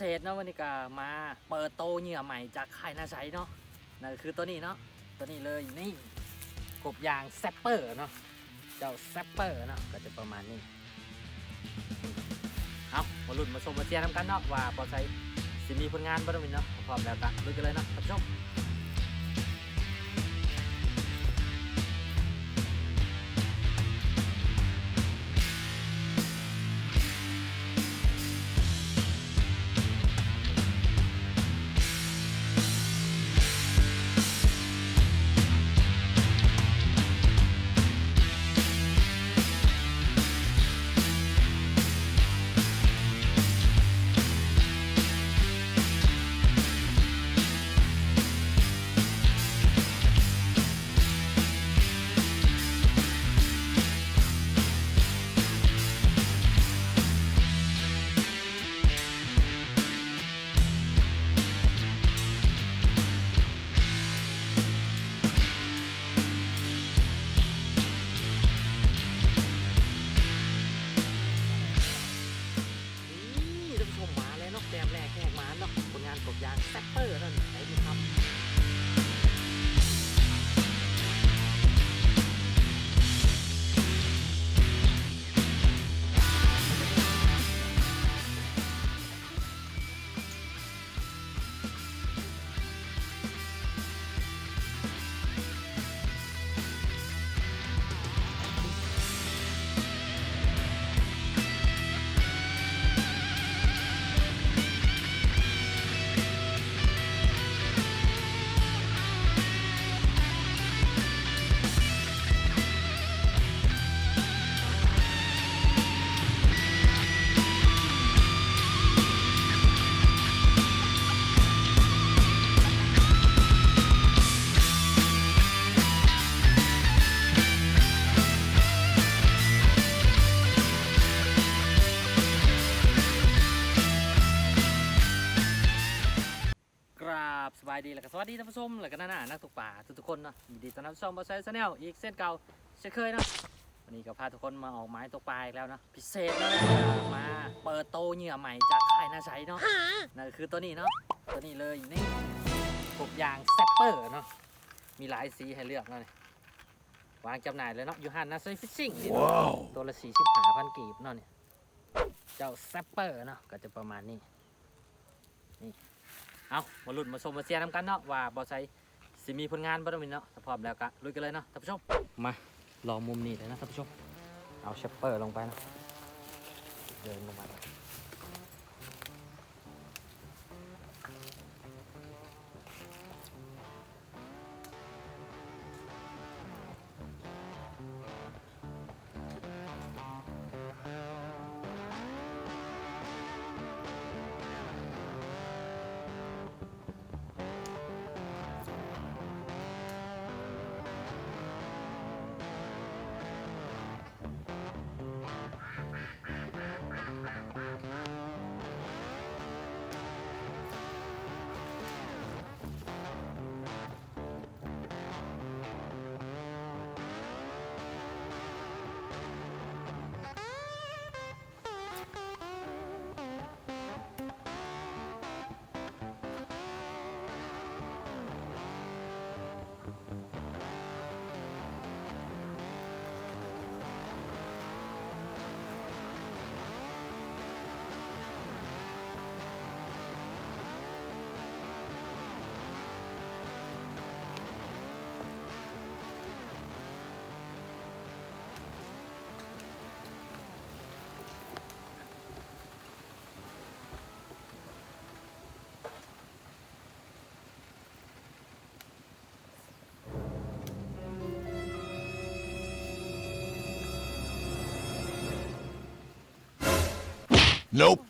เศษเนาะวันนี้ก็มาเปิดโตเหยื่อใหม่จากค่ายนาใสเนาะนั่นคือตัวนี้เนาะตัวนี้เลยนี่กบยางแซปเปอร์เนาะเจ้าแซปเปอร์เนาะก็จะประมาณนี้เอามาลุ้นมาชมมาเชียร์ทำกันเนาะว่าพอใช้สิมีผลงานบ้างไหมเนาะพร้อมแล้วกันลุยกันเลยเนาะท่านผู้ชมาบสบายดีแล้วก็สวัสดีท่านผู้ชมแล้วก็น้าหน้านักตกป่าทุกๆคนเนาะยินดีต้อนรับชมบอสไซส์แนลอีกเส้นเก่าเช่นเคยเนาะวันนี้ก็พาทุกคนมาออกไม้ตกปลาอีกแล้วเนาะพิเศษเนาะมาเปิดโตเหยื่อใหม่จากค่ายนาใสเนาะนั่นก็คือตัวนี้เนาะตัวนี้เลยนี่กบยางแซปเปอร์เนาะมีหลายสีให้เลือกเนาะนี่วางจำหน่ายเลยเนาะยูฮันนาไซฟิชชิ่งนี่เนาะตัวละสี่สิบห้าพันกีบเนาะเนี่ยเจ้าแซปเปอร์เนาะก็จะประมาณนี้นี่ เอามาลุ้นมาชมมาเชียร์ทำกันเนาะว่าบอไซสิมีผลงานบ้างไหมเนาะถ้าพร้อมแล้วก็ลุยกันเลยเนาะท่านผู้ชมมาลองมุมนี้เลยนะท่านผู้ชมเอาเชปเปอร์ลงไปนะเดินลงมา บ้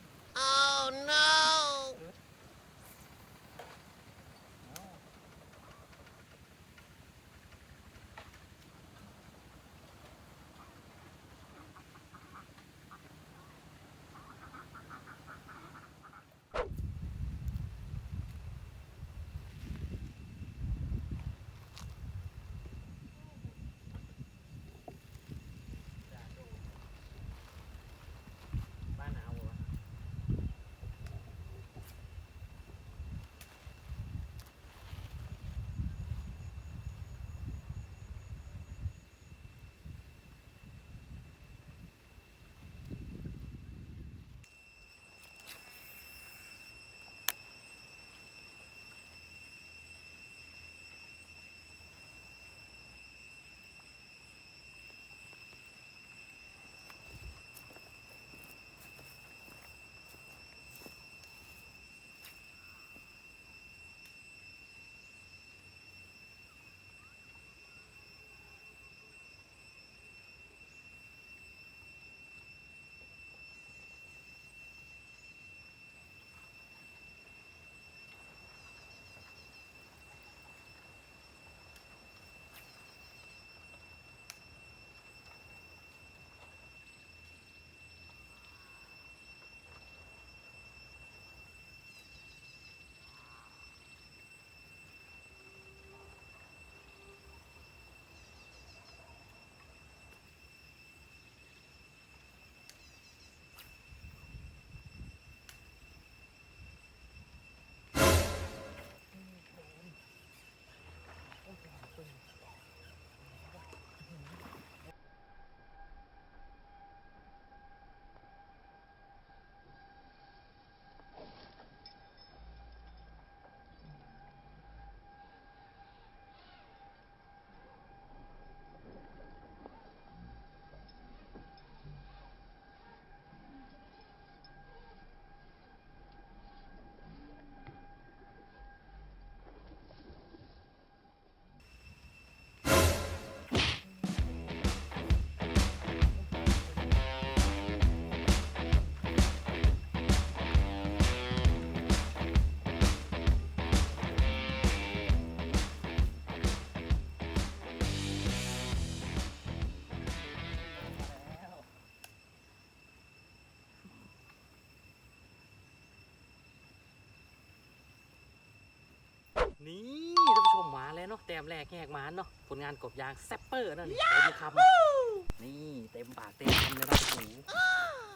มาแล้วเนาะแต้มแรกแหกมาเนาะผลงานกบยางแซปเปอร์นั่นเต็มคำนี่เต็มปากเต็มคำเลยนะโอ้โห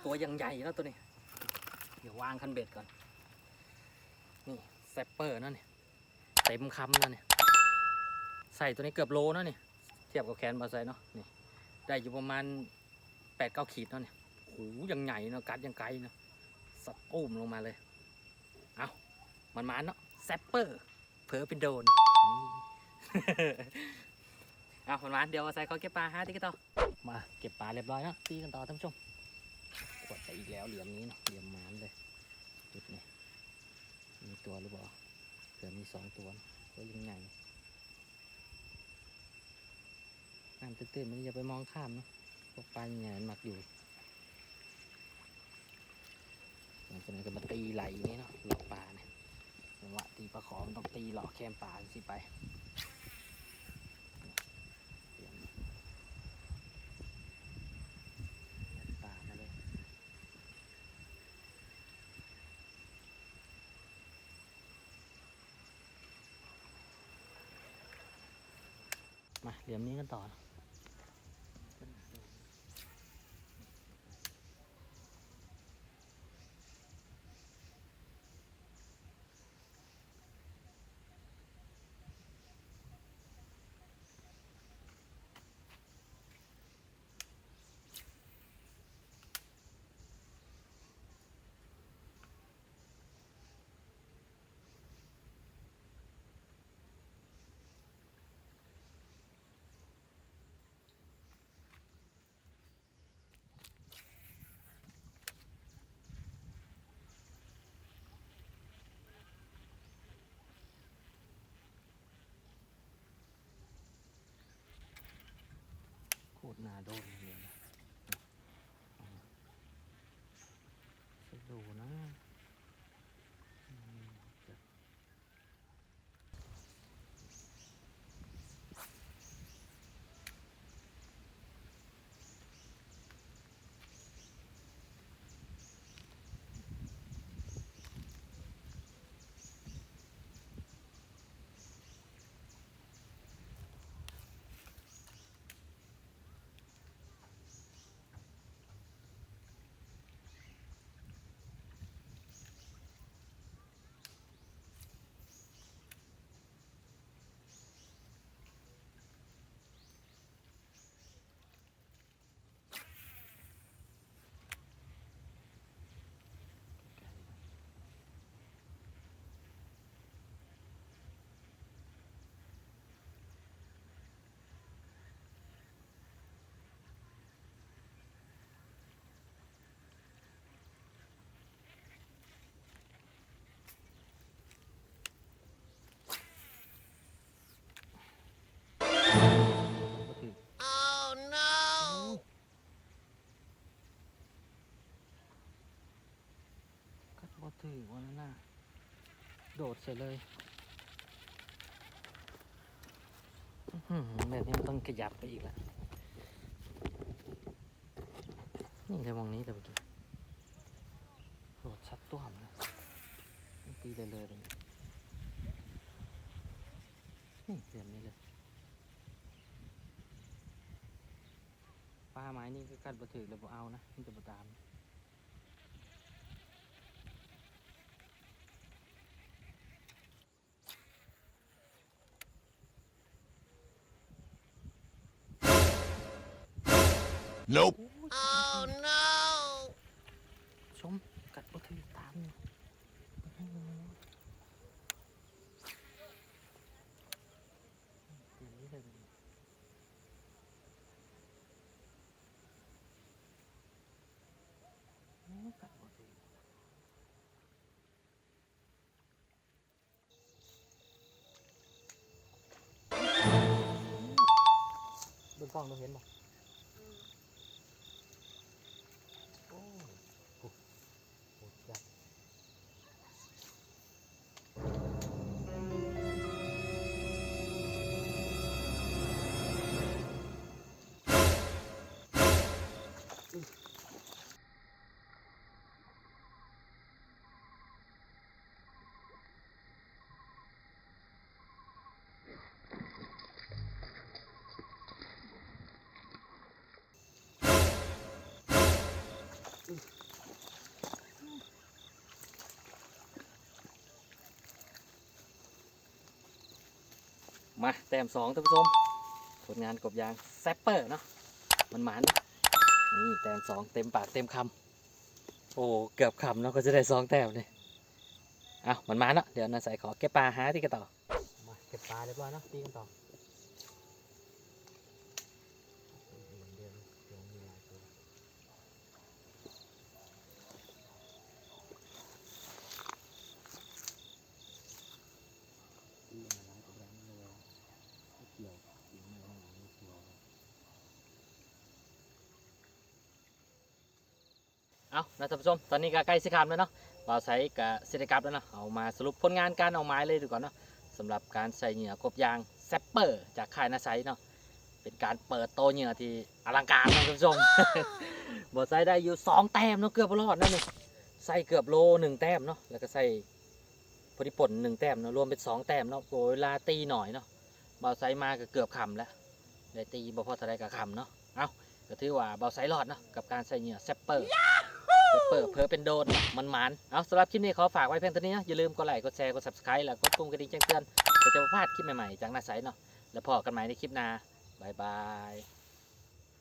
ตัวยังใหญ่แล้วตัวนี้ เดี๋ยววางคันเบ็ดก่อน นี่แซปเปอร์นั่นเนี่ยเต็มคำนั่นเนี่ยใส่ตัวนี้เกือบโลนะเนี่ยเทียบกับแขนบาไซเนาะนี่ได้อยู่ประมาณแปดเก้าขีดเนาะเนี่ยโอ้โหยังใหญ่เนาะกัดยังไกลเนาะสับอุ้มลงมาเลย เอามันมาเนาะแซปเปอร์เผลอเป็นโดนนี่ เอามันมาเดี๋ยวบาไซเขาเก็บปลาฮะที่กต่อมาเก็บปลาเรียบร้อยนะตีกันต่อท่านผู้ชมกดไปอีกแล้วเหลี่ยมนี้เนาะเหลี่ยมหมานเลยจุดนี้มีตัวหรือเปล่าเผื่อมีสองตัวก็ยังไงน้ำตื้นๆมันอย่าไปมองข้ามเนาะพวกปลาใหญ่มันหมักอยู่หลังจากนั้นก็มาตีไหลอย่างนี้เนาะหลอกปลาเนี่ยจังหวะตีปลาขอมันต้องตีหลอกแคมปลาสิไปเหลี่ยมยัดปลามาเลย มา เดี๋ยมนี้กันต่อนะ คตรนาโดนเลยนะจะดูนะอืมจะ ก็คือ Oh no! ก็บ อวันนั้นน่ะโดดเสร็จเลยแบบนี้มันต้องขยับไปอีกล้วนี่เลยมองนี้แต่เมื่อกี้โดดชัดตัวมนะตีเลยเลยเลยนี่เสียมนี้เลยปลาไม้นี่ก็กัดบ่ถือเลยบ่เอานะมันจะบ่ตาม Nope. โอ้ย Oh no! ชมกัดบ่ถือตามนี่อื้อ มาแต้มสองท่านผู้ชมผลงานกบยางแซปเปอร์เนาะมันหมานนี่แต้มสองเต็มปากเต็มคำโอ้เกือบคำเนาะก็จะได้สองแต้มเลยเอามันหมานเนาะเดี๋ยวนาใส่ขอเก็บปลาหาที่กันต่อมาเก็บปลาเรียบร้อยเนาะตีกันต่อ เอานะท่านผู้ชมตอนนี้ก็ใกล้สิคามแล้วเนาะบ่าวไซกับเซตกลับแล้วเนาะเอามาสรุปผลงานการเอาไม้เลยดีกว่าเนาะสำหรับการใส่เหยื่อกบยางแซปเปอร์จากค่ายนาไซเนาะเป็นการเปิดโตเหยื่อที่อลังการนะท่านผู้ชมบ่าวไซได้อยู่สองแต้มเนาะเกือบรอดนั่นนี่ใส่เกือบโลหนึ่งแต้มเนาะแล้วก็ใส่พอดีป่นหนึ่งแต้มเนาะรวมเป็นสองแต้มเนาะโอ้ยเวลาตีหน่อยเนาะบ่าไซมาก็เกือบคำแล้วได้ตีบ่พอท่าไรกับคำเนาะเอาก็ถือว่าบ่าไซรอดเนาะกับการใส่เหยื่อแซปเปอร์ เปิดเผลอเป็นโดนมันมันเอาสำหรับคลิปนี้ขอฝากไว้เพียงเท่านี้นะอย่าลืมกดไลค์กดแชร์กด subscribe แล้วกดปุ่มกระดิ่งแจ้งเตือนเพื่อจะพลาดคลิปใหม่ๆจากหน้าไซต์เนาะแล้วพอกันใหม่ในคลิปหน้าบายบาย